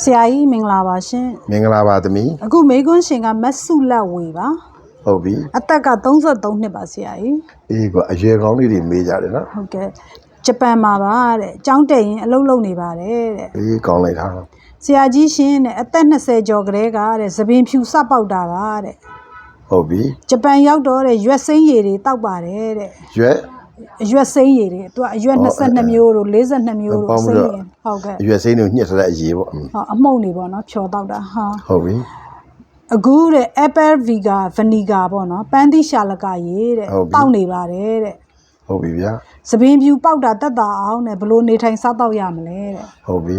ဆရာကြီးမင်္ဂလာပါရှင်မင်္ဂလာပါသမီးအခုမေကွန်းရှင်ကမတ်စုလက်ဝေပါဟုတ်ပြီအသက်က33နှစ်ပါဆရာကြီးအေးကွာအရွယ်ကောင်းလေးတွေမေးကြတယ်နော်ဟုတ်ကဲ့ဂျပန်မှာပါတဲ့အကြောင်းတက်ရင်အလုပ်လုပ်နေပါတယ်တဲ့အေးကောင်းလိုက်တာဆရာကြီးရှင်တဲ့အသက်20ကျော်ကလေးကတဲ့သပင်ဖြူစပေါက်တာပါတဲ့ဟုတ်ပြီဂျပန်ရောက်တော့တဲ့ရွက်စိမ်းရည်တွေတောက်ပါတယ်တဲ့ရွယ် အရွက်စိမ်းရည်တွေသူကအရွက်ဟုတ်22မျိုးတို့42မျိုးတို့ပေါင်းစိပြီးမ်းတော့ရည်ဟုတ်ကဲ့အရွယ်စိမ်းတွေညှစ်ထားတဲ့အရေးပေါ့အင်းဟောအမှုန့်နေပေါ့နော်ဖြော်တောက်တာဟာဟုတ်ပြီအခုတဲ့ apple viga vinegar ပေါ့နော်ပန်းသီးရှာလကရေးတဲ့ဟုတ်ပြီတောက်နေပါတယ်တဲ့ဟုတ်ပြီဗျာသပင်ဖြူပေါက်တာတက်တာအောင်တဲ့ဘလို့နေထိုင်စားတော့ရမလဲတဲ့ဟုတ်ပြီ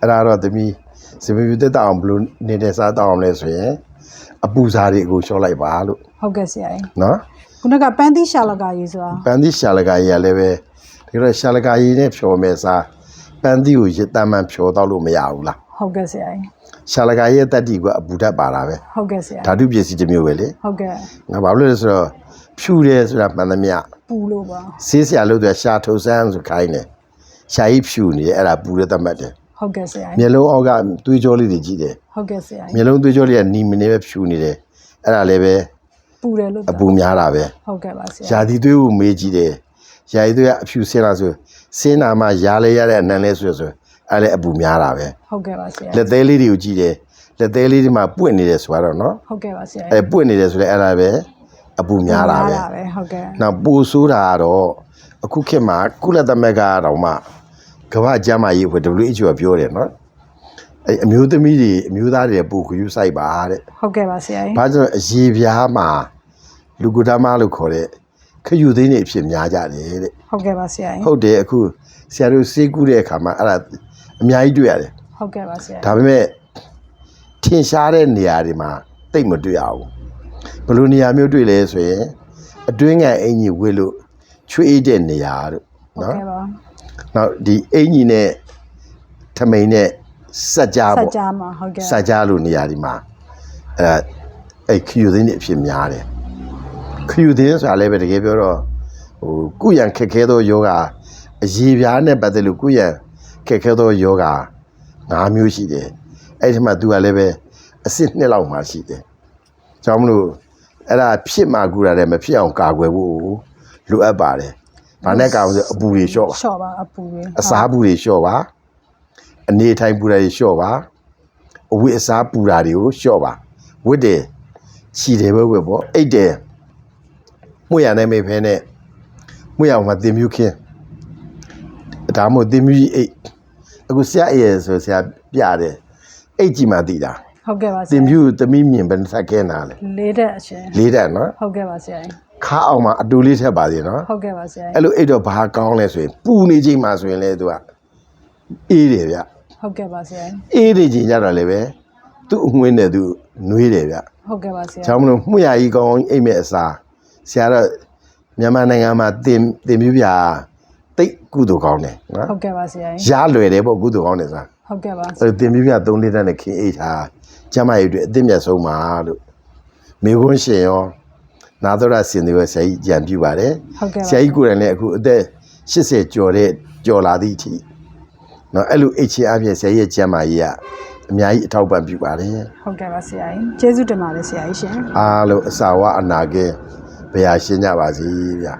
အဲ့ဒါတော့သမီးစပီပြတက်တောင်ဘလို့နေတဲ့စားတောင်းလဲဆိုရင်အပူစားတွေအကိုလျှော့လိုက်ပါလို့ဟုတ်ကဲ့ဆရာကြီးနော် ခုနကပန်းသီးရှာလကရေးဆိုတာပန်းသီးရှာလကာကြီးကလည်းပဲဒီတော့ရှာလကာကြီးနဲ့ဖြော်မဲ့စားပန်းသီးကိုရတမ်းမှန်ဖြော်တော့လို့မရဘူးလားဟုတ်ကဲ့ဆရာကြီးရှာလကာကြီးရဲ့တက်တီကအပူဓာတ်ပါတာပဲဟုတ်ကဲ့ဆရာဓာတုပစ္စည်းတစ်မျိုးပဲလေဟုတ်ကဲ့ငါဘာလို့လဲဆိုတော့ဖြူတယ်ဆိုတာမှန်သမျှပူလို့ပါဆေးဆရာလို့ဆိုရှာထုတ်ဆန်းဆိုခိုင်းတယ်ရှာကြီးဖြူနေတယ်အဲ့ဒါပူတဲ့သတ်မှတ်တယ်ဟုတ်ကဲ့ဆရာမျကြီးက်လုံးအောက်ကသွေးကြောလေးတွေကြီးတယ်ဟုတ်ကဲ့ဆရာကြီးမျက်လုံးသွေးကြောလေးကနီမနေပဲဖြူနေတယ်အဲ့ဒါလည်းပဲ ပူတယ်လို့အပူများတာပဲဟုတ်ကဲ့ပါဆရာယာဒီသွေးကိုမေးကြည့်တယ်ယာဒီသွေးကအဖြူဆင်းလာဆိုဆင်းနာမှရားလဲရတဲ့အနံလဲဆိုဆိုအဲ့လည်းအပူများတာပဲဟုတ်ကဲ့ပါဆရာလက်သေးလေးတွေကိုကြည့်တယ်လက်သေးလေးတွေမှာပွင့်နေတယ်ဆိုတော့နော်ဟုတ်ကဲ့ပါဆရာအဲ့ပွင့်နေတယ်ဆိုလည်းအဲ့ဒါပဲအပူများတာပဲပဲဟုတ်ကဲ့နောက်ပူဆိုးတာကတော့အခုခေတ်မှာကုလသမဂ္ဂကတော့မှကမ္ဘာ့ကျန်းမာရေးအဖွဲ့ WHO ကပြောတယ်နော် အဲအမျိုးသမီးတွေအမျိုးသားတွေပူခယူဆိုင်ပါတဲ့ဟုတ်ကဲ့ပါဆရာကြီး။ဘာကြောင့်အရေးပြားမှာလူကူတမလို့ခေါ်တဲ့ခယူသိန်းတွေအဖြစ်များကြတယ်တဲ့ဟုတ်ကဲ့ပါဆရာကြီး။ဟုတ်တယ်အခုဆရာတို့စေးကူးတဲ့အခါမှာအဲ့ဒါအများကြီးတွေ့ရတယ်ဟုတ်ကဲ့ပါဆရာ။ဒါပေမဲ့ထင်ရှားတဲ့နေရာတွေမှာတိတ်မတွေ့ရဘူး။ဘယ်လိုနေရာမျိုးတွေ့လဲဆိုရင်အတွင်းငံအင်ကြီးဝေးလို့ချွေးတဲ့နေရာတို့ဟုတ်နော်ကဲ့ပါ။နောက်ဒီအင်ကြီးနဲ့ထမိန်နဲ့ စက်ကြားစက်ပေါ့ကြားမှာဟုတ်ကဲ့စကြလို့နေရာဒီမှာအဲအဲ့ခယူသိန်းတွေအဖြစ်များတယ်ခယူသိန်းဆိုတာလည်းပဲတကယ်ပြောတော့ဟိုကုရန်ခက်ခဲသောယောဂအရေးပြားနဲ့ပတ်သက်လို့ကုရန်ခက်ခဲသောယောဂ၅မျိုးရှိတယ်အဲ့ဒီမှာ तू ကလည်းပဲအစ်စ်နှစ်လောက်မှရှိတယ်ကြောင့်မလို့အဲ့ဒါဖြစ်မှကူရတယ်မဖြစ်အောင်ကာကွယ်ဖို့လိုအပ်ပါတယ်ဘာနဲ့ကာကွယ်ဆိုအပူတွေလျှော့ပါရှော့ပါအပူတွေအစားပူတွေလျှော့ပါ အနေထိုင်ပူတာတွေလျှော့ပါအဝိအစားပူတာတွေကိုလျှော့ပါဝတ်တယ်ခြီတယ်ပဲဝတ်ပေါ့အိတ်တယ်မှုရနဲ့မိဖဲနဲ့မှုရမှာတင်မြူခင်းဒါမှမဟုတ်တင်မြူကြီးအိတ်အခုဆရာအေးဆိုဆရာပြတယ်အိတ်ကြီးမှတည်တာဟုတ်ကဲ့ပါဆတင်ရာမြူသမီးမြင်ဘယ်နှဆက်ခဲနာလဲလေးတဲ့အရှင်လေးတက်နော်ဟုတ်ကဲ့ပါဆရာကြီးခါအောင်မှာအတူလေးထက်ပါသေးနော်ဟုတ်ကဲ့ပါဆရာကြီးအဲ့လိုအိတ်တော့ဘာကောင်းလဲဆိုရင်ပူနေချိန်မှာဆိုရင်လေသူကအေးတယ်ဗျ ဟုတ်ကဲ့ပါဆရာကြီးအေးနေချိန်ကြတော့လည်းပဲသူ့အငွေးနဲ့သူနှွေးတယ်ဗျဟုတ်ကဲ့ပါဆရာ။ကြောင့်မလို့မှုရကြီးကောင်းအိမ်မဲ့အစားဆရာတော့မြန်မာနိုင်ငံမှာတင်တင်ပြပြတိတ်ကုသိုလ်ကောင်းတယ်နော်ဟုတ်ကဲ့ပါဆရာကြီး။ရလွယ်တယ်ပေါ့ကုသိုလ်ကောင်းတယ်စားဟုတ်ကဲ့ပါ။အဲ့တင်ပြပြ3လတန်းနဲ့ခင်အိတ်ထားကျမရဲ့အတွက်အသင့်မြတ်ဆုံးပါလို့မိခွန်းရှင်ရောနာတော်ရစင်တွေဆရာကြီးကြံပြပါတယ်ဟုတ်ကဲ့။ပါဆရာကြီးကိုယ်တိုင်လည်းအခုအသက်80ကျော်တဲ့ကျော်လာသည့်အထိ နော်အဲ့လိုအိတ်ချအပြင်ဆရာကြီးရဲ့ကျမ်းမာကြီးကအများကြီးအထောက်ပံ့ပြုပါတယ်ဟုတ်ကဲ့ပါဆရာကြီးကျေးဇူးတင်ပါတယ်ဆရာကြီးရှင်အားလုံးအစာဝအနာကင်းဘယ်ဟာရှင်းကြပါစေဗျာ